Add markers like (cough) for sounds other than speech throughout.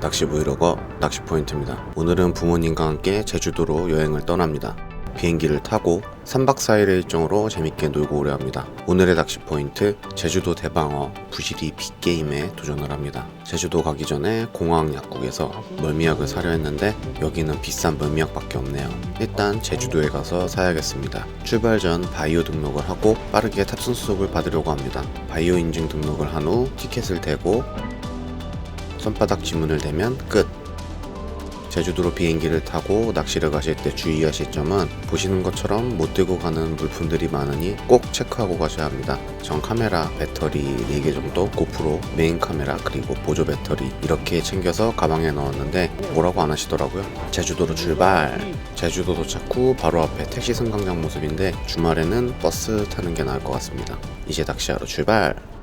낚시 브이로거 낚시 포인트입니다. 오늘은 부모님과 함께 제주도로 여행을 떠납니다. 비행기를 타고 3박 4일의 일정으로 재밌게 놀고 오려 합니다. 오늘의 낚시 포인트 제주도 대방어 부시리 빅게임에 도전을 합니다. 제주도 가기 전에 공항 약국에서 멀미약을 사려 했는데 여기는 비싼 멀미약밖에 없네요. 일단 제주도에 가서 사야겠습니다. 출발 전 바이오 등록을 하고 빠르게 탑승 수속을 받으려고 합니다. 바이오 인증 등록을 한 후 티켓을 대고 손바닥 지문을 대면 끝. 제주도로 비행기를 타고 낚시를 가실 때 주의하실 점은 보시는 것처럼 못 들고 가는 물품들이 많으니 꼭 체크하고 가셔야 합니다. 전 카메라, 배터리 4개 정도, 고프로, 메인 카메라, 그리고 보조 배터리 이렇게 챙겨서 가방에 넣었는데 뭐라고 안 하시더라고요. 제주도로 출발! 제주도 도착 후 바로 앞에 택시 승강장 모습인데 주말에는 버스 타는 게 나을 것 같습니다. 이제 낚시하러 출발!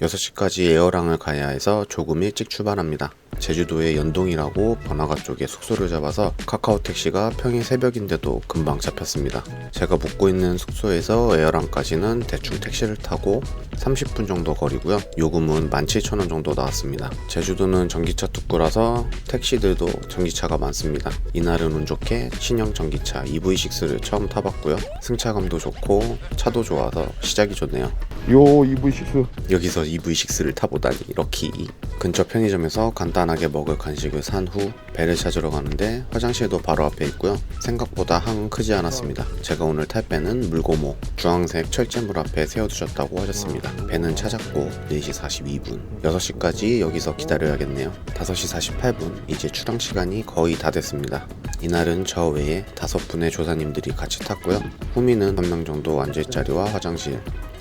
6시까지 에어랑을 가야 해서 조금 일찍 출발합니다. 제주도의 연동이라고 번화가 쪽에 숙소를 잡아서 카카오 택시가 평일 새벽인데도 금방 잡혔습니다. 제가 묵고 있는 숙소에서 에어랑까지는 대충 택시를 타고 30분 정도 거리고요. 요금은 17,000원 정도 나왔습니다. 제주도는 전기차 특구라서 택시들도 전기차가 많습니다. 이날은 운 좋게 신형 전기차 EV6를 처음 타봤고요. 승차감도 좋고 차도 좋아서 시작이 좋네요. 요 EV6 여기서 EV6를 타보다니 럭키 근처 편의점에서 간단 하게 먹을 간식을 산 후 배를 찾으러 가는데 화장실도 바로 앞에 있고요. 생각보다 항은 크지 않았습니다. 제가 오늘 탈 배는 물고모 주황색 철제물 앞에 세워두셨다고 하셨습니다. 배는 찾았고 4시 42분 6시까지 여기서 기다려야겠네요. 5시 48분 이제 출항 시간이 거의 다 됐습니다. 이날은 저 외에 다섯 분의 조사님들이 같이 탔고요. 후미는 한 명 정도 앉을 자리와 화장실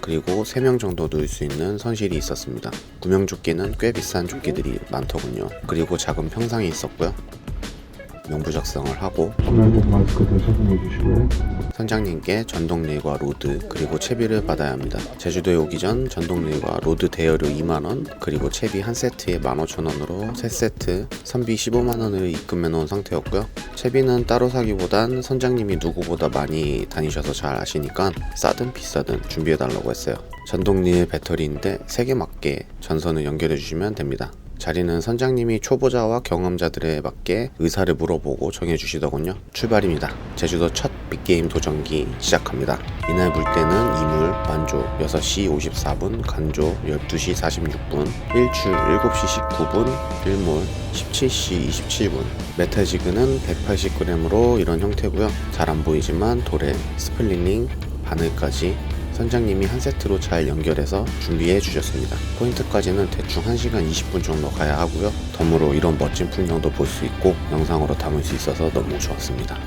그리고 3명 정도 누울 수 있는 선실이 있었습니다. 구명조끼는 꽤 비싼 조끼들이 많더군요. 그리고 작은 평상이 있었고요. 명부 작성을 하고 전화용 마스크도 착용해 주시고요 선장님께 전동릴과 로드 그리고 채비를 받아야 합니다. 제주도에 오기 전 전동릴과 로드 대여료 2만원 그리고 채비 한 세트에 15,000원으로 3세트 선비 15만원을 입금해 놓은 상태였고요. 채비는 따로 사기보단 선장님이 누구보다 많이 다니셔서 잘 아시니까 싸든 비싸든 준비해 달라고 했어요. 전동릴 배터리인데 3개 맞게 전선을 연결해 주시면 됩니다. 자리는 선장님이 초보자와 경험자들에 맞게 의사를 물어보고 정해주시더군요. 출발입니다. 제주도 첫 빅게임 도전기 시작합니다. 이날 물때는 이물, 만조 6시 54분, 간조 12시 46분, 일출 7시 19분, 일몰 17시 27분. 메탈지그는 180g으로 이런 형태고요. 잘 안 보이지만 도래, 스플리닝, 바늘까지 선장님이 한 세트로 잘 연결해서 준비해 주셨습니다. 포인트까지는 대충 1시간 20분 정도 가야 하고요. 덤으로 이런 멋진 풍경도 볼 수 있고 영상으로 담을 수 있어서 너무 좋았습니다.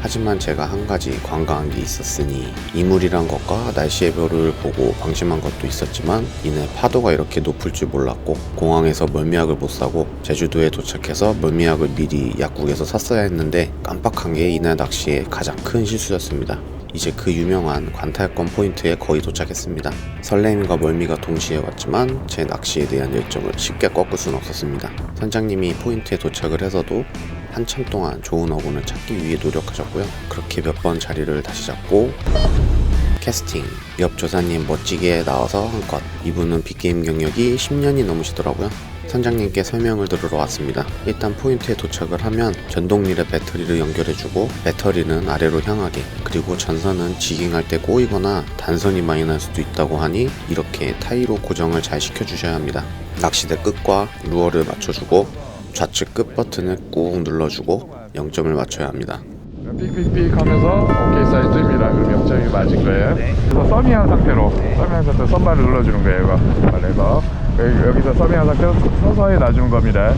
하지만 제가 한 가지 관광한 게 있었으니 이물이란 것과 날씨의 별을 보고 방심한 것도 있었지만 이내 파도가 이렇게 높을 줄 몰랐고 공항에서 멀미약을 못 사고 제주도에 도착해서 멀미약을 미리 약국에서 샀어야 했는데 깜빡한 게 이날 낚시의 가장 큰 실수였습니다. 이제 그 유명한 관탈권 포인트에 거의 도착했습니다. 설렘과 멀미가 동시에 왔지만 제 낚시에 대한 열정을 쉽게 꺾을 수는 없었습니다. 선장님이 포인트에 도착을 해서도 한참 동안 좋은 어군을 찾기 위해 노력하셨고요. 그렇게 몇 번 자리를 다시 잡고 캐스팅 옆 조사님 멋지게 나와서 한 것. 이분은 빅게임 경력이 10년이 넘으시더라고요. 선장님께 설명을 들으러 왔습니다. 일단 포인트에 도착을 하면 전동릴에 배터리를 연결해주고 배터리는 아래로 향하게 그리고 전선은 지깅할 때 꼬이거나 단선이 많이 날 수도 있다고 하니 이렇게 타이로 고정을 잘 시켜주셔야 합니다. 낚시대 끝과 루어를 맞춰주고 좌측 끝 버튼을 꾹 눌러주고 0점을 맞춰야 합니다. 삑삑삑 하면서 오케이 사이즈입니다. 그럼 0점이 맞은 거예요. 그래서 서미한 상태로 서미한 상태로 선발을 눌러주는 거예요 이거. 발레가 여기, 여기 서 서미한 상태로 서서히 놔주는 겁니다.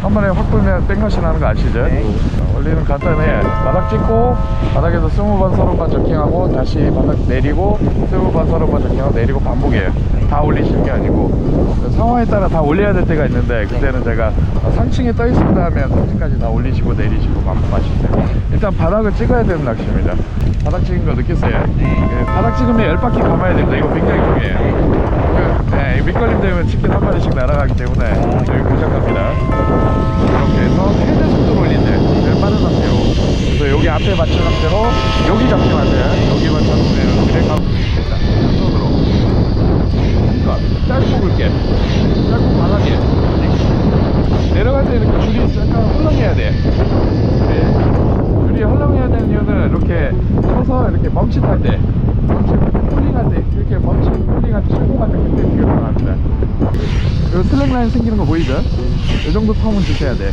한 번에 확 불면 땡것이 나는 거 아시죠? 원리는 간단해 바닥 찍고 바닥에서 20번 서로 번 저킹하고 다시 바닥 내리고 20번 서로 번 저킹하고 내리고 반복이에요 다 올리시는 게 아니고 상황에 따라 다 올려야 될 때가 있는데 그때는 제가 상층에 떠 있습니다 하면 상층까지 다 올리시고 내리시고 반복하시세요 일단 바닥을 찍어야 되는 낚시입니다. 바닥 찍은 거 느꼈어요? 예, 바닥 찍으면 10바퀴 감아야 됩니다. 이거 굉장히 중요해요. 그, 네, 이 밑걸림 되면 치킨 한 마리씩 날아가기 때문에 여기 고정합니다. 이렇게 해서 최대 속도로 올리세요. 제일 빠른 상태로 그래서 여기 앞에 맞춘 상태로 여기 잡지 마세요. 여기만 잡으면 그래 가면 됩니다 손으로 그러니까 짧고 굵게 짧고 강하게 내려갈 생기는 거 보 이 정도 텀은 주셔야 돼.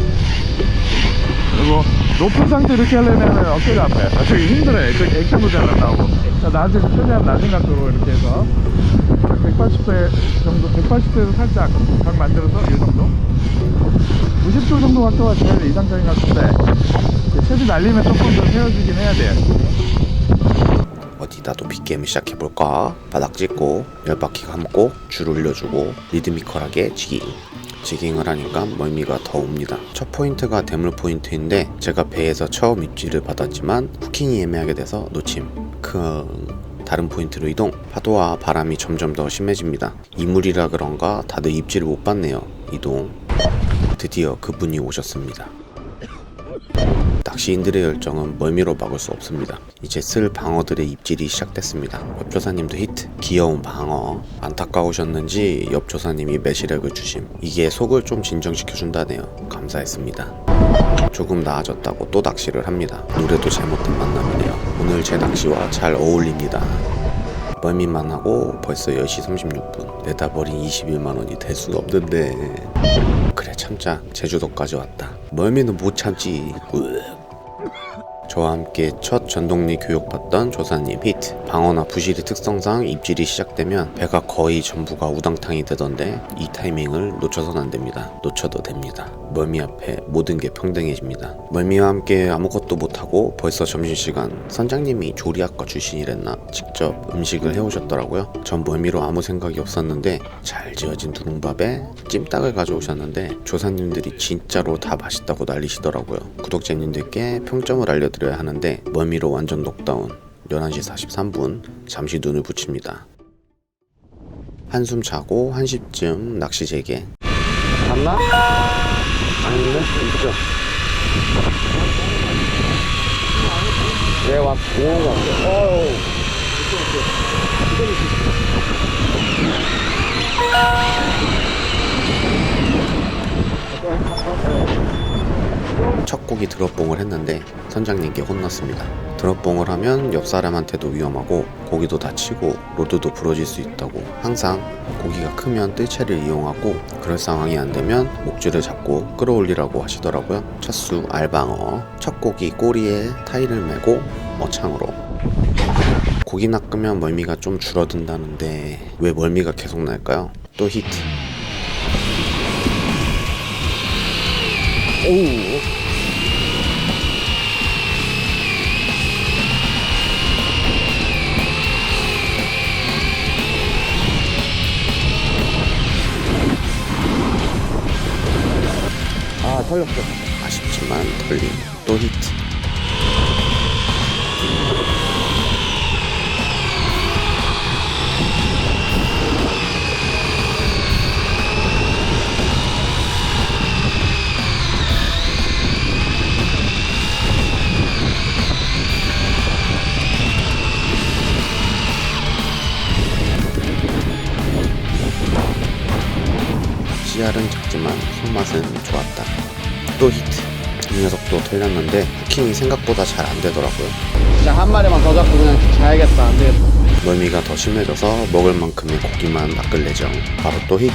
그리고 높은 상태 이렇게 하려면 어깨가 아파요. 아, 저기 힘들어요. 저기 액션도 잘 안 나오고. 자, 낮은, 최대한 낮은 각도로 이렇게 해서 180도 정도, 180도에서 살짝 각 만들어서 이 정도. 90도 정도 각도가 제일 이상적인 각도인데 이제 채비 날리면 조금 더 세워지긴 해야 돼요. 어디다 도 빗게임을 시작해볼까? 바닥 찍고 열바퀴 감고 줄 올려주고 리드미컬하게 지깅 지깅을 하니까 멀미가 더 옵니다. 첫 포인트가 대물 포인트인데 제가 배에서 처음 입질을 받았지만 후킹이 애매하게 돼서 놓침. 크 다른 포인트로 이동. 파도와 바람이 점점 더 심해집니다. 이물이라 그런가 다들 입질을 못 받네요. 이동. 드디어 그분이 오셨습니다 낚시인들의 열정은 멀미로 막을 수 없습니다. 이제 쓸 방어들의 입질이 시작됐습니다. 옆조사님도 히트. 귀여운 방어. 안타까우셨는지 옆조사님이 매실액을 주심. 이게 속을 좀 진정시켜준다네요. 감사했습니다. 조금 나아졌다고 또 낚시를 합니다. 노래도 잘못된 만남이네요. 오늘 제 낚시와 잘 어울립니다. 멀미만 하고 벌써 10시 36분. 내다 버린 21만원이 될 수가 없는데. 그래 참자 제주도까지 왔다 멀미는 못 참지 으악. 저와 함께 첫 전동리 교육받던 조사님 히트 방어나 부실의 특성상 입질이 시작되면 배가 거의 전부가 우당탕이 되던데 이 타이밍을 놓쳐선 안 됩니다. 놓쳐도 됩니다. 멀미 앞에 모든 게 평등해집니다. 멀미와 함께 아무것도 못하고 벌써 점심시간 선장님이 조리학과 출신이랬나 직접 음식을 해오셨더라고요. 전 멀미로 아무 생각이 없었는데 잘 지어진 누룽밥에 찜닭을 가져오셨는데 조사님들이 진짜로 다 맛있다고 난리시더라고요. 구독자님들께 평점을 알려드려야 하는데 멀미로 완전 녹다운 11시 43분 잠시 눈을 붙입니다 한숨 자고 1시쯤 낚시 재개 봤나? 아닌데? 있죠 예 왔, 공원 왔어 어우 첫 곡이 드롭봉을 했는데 선장님께 혼났습니다. 드롭봉을 하면 옆 사람한테도 위험하고 고기도 다치고 로드도 부러질 수 있다고. 항상 고기가 크면 뜰채를 이용하고 그럴 상황이 안 되면 목줄을 잡고 끌어올리라고 하시더라고요. 첫수 알방어. 첫 고기 꼬리에 타일을 메고 어창으로. 고기 낚으면 멀미가 좀 줄어든다는데 왜 멀미가 계속 날까요? 또 히트. 오 씨알은 작지만 손맛은 좋았다. 또 히트. 이 녀석도 털렸는데 후킹이 생각보다 잘 안 되더라고요. 진짜 한 마리만 더 잡고 그냥 자야겠다 안 되겠다 멀미가 더 심해져서 먹을 만큼의 고기만 낚을 예정. 바로 또 히트.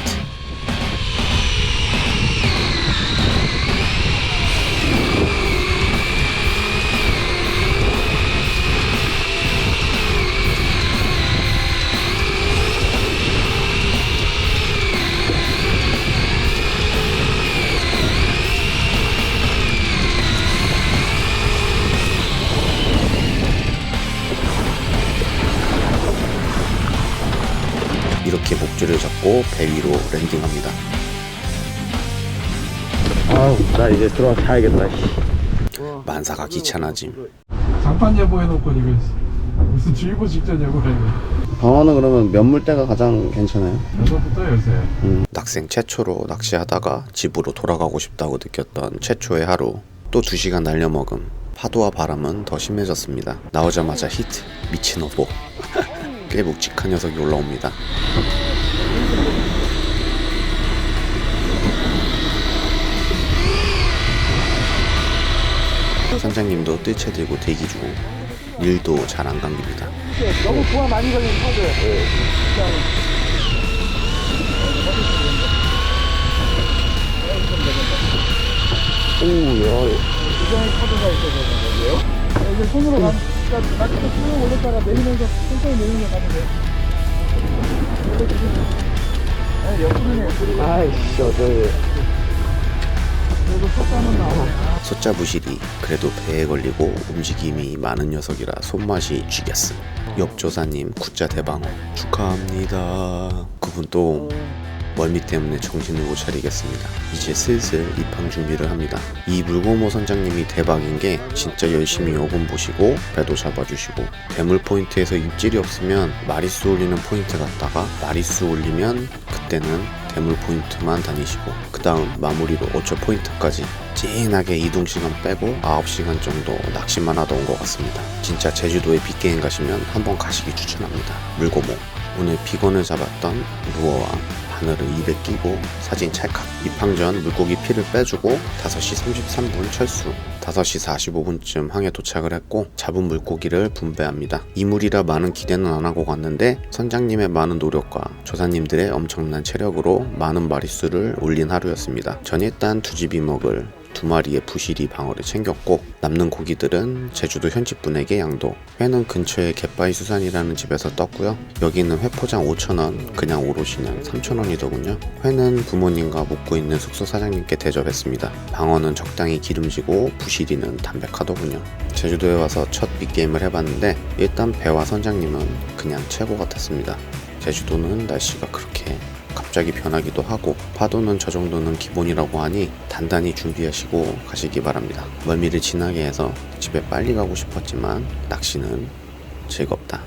목줄을 잡고 배 위로 랜딩합니다. 아우 나 이제 들어가 자야겠다 만사가 귀찮아짐. 장판 예보해놓고 이거 무슨 주의보 직전 예보래 이거 방어는 그러면 몇 물때가 가장 괜찮아요? 여섯부터 요새 음, 낙생 최초로 낚시하다가 집으로 돌아가고 싶다고 느꼈던 최초의 하루. 또 2시간 날려먹음. 파도와 바람은 더 심해졌습니다. 나오자마자 히트. 미친 오보. (laughs) 꽤 묵직한 녀석이 올라옵니다. 선장님도 뜰채 들고 대기 중. 일도 잘 안 감깁니다. 너무 부하 많이 걸린 코드 이전에 카드가 있어서 그런 거예요? 이제 손으로 가, 그러니까 낙지도 쭉 올렸다가 내리면서 천천히 내리면서 가면 돼요. 아이씨 나와. 숫자 부실이 그래도 배에 걸리고 움직임이 많은 녀석이라 손맛이 쥐겠음. 옆 조사님 구자 대방어 축하합니다. 그분 또 멀미 때문에 정신을 못 차리겠습니다. 이제 슬슬 입항 준비를 합니다. 이 물고모 선장님이 대박인 게 진짜 열심히 여군 보시고 배도 잡아주시고 대물 포인트에서 입질이 없으면 마리수 올리는 포인트 갔다가 마리수 올리면 그때는 대물 포인트만 다니시고 그 다음 마무리로 어초 포인트까지 찐하게 이동 시간 빼고 9시간 정도 낚시만 온것 같습니다. 진짜 제주도에 빅게임 가시면 한번 가시기 추천합니다. 물고모 오늘 비건을 잡았던 루어와 바늘을 입에 끼고 사진 찰칵 입항 전 물고기 피를 빼주고 5시 33분 철수 5시 45분쯤 항에 도착을 했고 잡은 물고기를 분배합니다. 이물이라 많은 기대는 안 하고 갔는데 선장님의 많은 노력과 조사님들의 엄청난 체력으로 많은 마리수를 올린 하루였습니다. 전 일단 두 집 이 먹을 두 마리의 부시리 방어를 챙겼고 남는 고기들은 제주도 현지 분에게 양도. 회는 근처에 갯바위 수산이라는 집에서 떴고요. 여기는 회 포장 5,000원 그냥 오롯이는 3,000원이더군요. 회는 부모님과 묵고 있는 숙소 사장님께 대접했습니다. 방어는 적당히 기름지고 부시리는 담백하더군요. 제주도에 와서 첫 빅게임을 해봤는데 일단 배와 선장님은 그냥 최고 같았습니다. 제주도는 날씨가 그렇게 갑자기 변하기도 하고 파도는 저 정도는 기본이라고 하니 단단히 준비하시고 가시기 바랍니다. 멀미를 진하게 해서 집에 빨리 가고 싶었지만 낚시는 즐겁다.